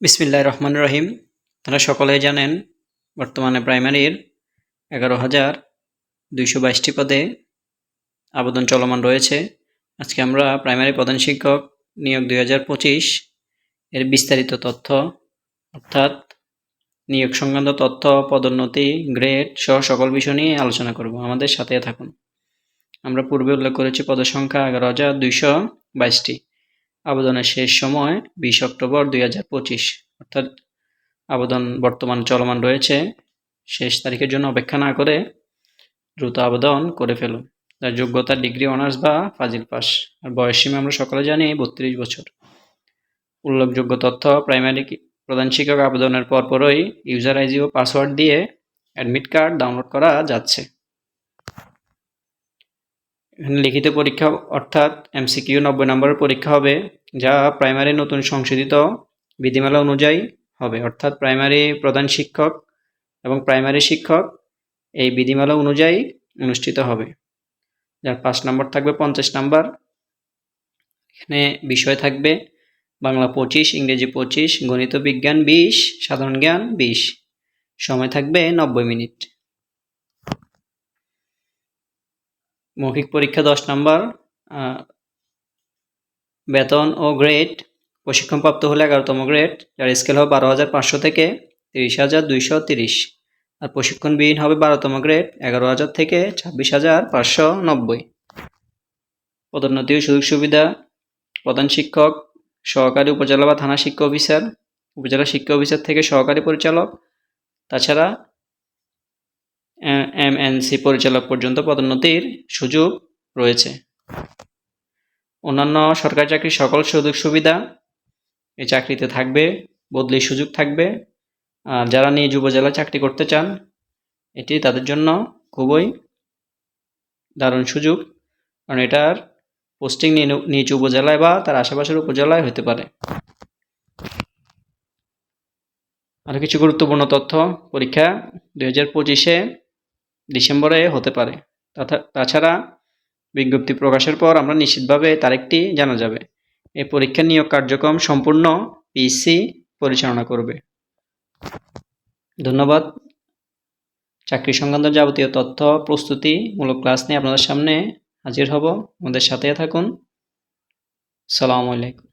বিসমিল্লাহ রহমান রহিম। তারা সকলেই জানেন, বর্তমানে প্রাইমারির এগারো হাজার দুইশো বাইশটি পদে আবেদন চলমান রয়েছে। আজকে আমরা প্রাইমারি প্রধান শিক্ষক নিয়োগ দুই হাজার পঁচিশ এর বিস্তারিত তথ্য, অর্থাৎ নিয়োগ সংক্রান্ত তথ্য, পদোন্নতি, গ্রেড সহ সকল বিষয় নিয়ে আলোচনা করব। আমাদের সাথে থাকুন। আমরা পূর্বে উল্লেখ করেছি পদের সংখ্যা এগারো হাজার দুইশো বাইশটি। আবেদনের শেষ সময় বিশ অক্টোবর দুই হাজার পঁচিশ, অর্থাৎ আবেদন বর্তমান চলমান রয়েছে। শেষ তারিখের জন্য অপেক্ষা না করে দ্রুত আবেদন করে ফেলুন। তার যোগ্যতা ডিগ্রি, অনার্স বা ফাজিল পাস। আর বয়স সীমা আমরা সকলে জানি বত্রিশ বছর। উল্লেখযোগ্য তথ্য, প্রাইমারি প্রধান শিক্ষক আবেদনের পরপরই ইউজার আইজি ও পাসওয়ার্ড দিয়ে অ্যাডমিট কার্ড ডাউনলোড করা যাচ্ছে। এখানে লিখিত পরীক্ষা অর্থাৎ এমসিকিউ নব্বই নম্বরের পরীক্ষা হবে, যা প্রাইমারি নতুন সংশোধিত বিধিমালা অনুযায়ী হবে। অর্থাৎ প্রাইমারি প্রধান শিক্ষক এবং প্রাইমারি শিক্ষক এই বিধিমালা অনুযায়ী অনুষ্ঠিত হবে। যার পাঁচ নম্বর থাকবে পঞ্চাশ নাম্বার। এখানে বিষয় থাকবে বাংলা পঁচিশ, ইংরেজি পঁচিশ, গণিত বিজ্ঞান বিশ, সাধারণ জ্ঞান বিশ। সময় থাকবে নব্বই মিনিট। মৌখিক পরীক্ষা দশ নম্বর বেতন ও গ্রেড প্রশিক্ষণপ্রাপ্ত হলে এগারোতম গ্রেড যার স্কেল হবে বারো হাজার পাঁচশো থেকে তিরিশ হাজার দুইশো তিরিশ। আর প্রশিক্ষণবিহীন হবে বারোতম গ্রেড এগারো হাজার থেকে ছাব্বিশ হাজার পাঁচশো নব্বই। পদোন্নতি ও সুযোগ সুবিধা, প্রধান শিক্ষক, সহকারী উপজেলা বা থানা শিক্ষা অফিসার, উপজেলা শিক্ষা অফিসার থেকে সহকারী পরিচালক। তাছাড়া এমএনসি পরিচালক পর্যন্ত পদোন্নতির সুযোগ রয়েছে। অন্যান্য সরকারি চাকরির সকল সুযোগ সুবিধা এই চাকরিতে থাকবে, বদলির সুযোগ থাকবে। আর যারা নিজ উপজেলায় চাকরি করতে চান, এটি তাদের জন্য খুবই দারুণ সুযোগ। কারণ এটার পোস্টিং নিজ উপজেলায় বা তার আশেপাশের উপজেলায় হতে পারে। আরও কিছু গুরুত্বপূর্ণ তথ্য, পরীক্ষা দুই হাজার পঁচিশে ডিসেম্বরে হতে পারে। তাছাড়া বিজ্ঞপ্তি প্রকাশের পর আমরা নিশ্চিতভাবে তারিখটি জানা যাবে। এই পরীক্ষা নিয়োগ কার্যক্রম সম্পূর্ণ পিসি পরিচালনা করবে। ধন্যবাদ। চাকরি সংক্রান্ত যাবতীয় তথ্য প্রস্তুতিমূলক ক্লাস নিয়ে আপনাদের সামনে হাজির হব। আমাদের সাথে থাকুন। সালামু আলাইকুম।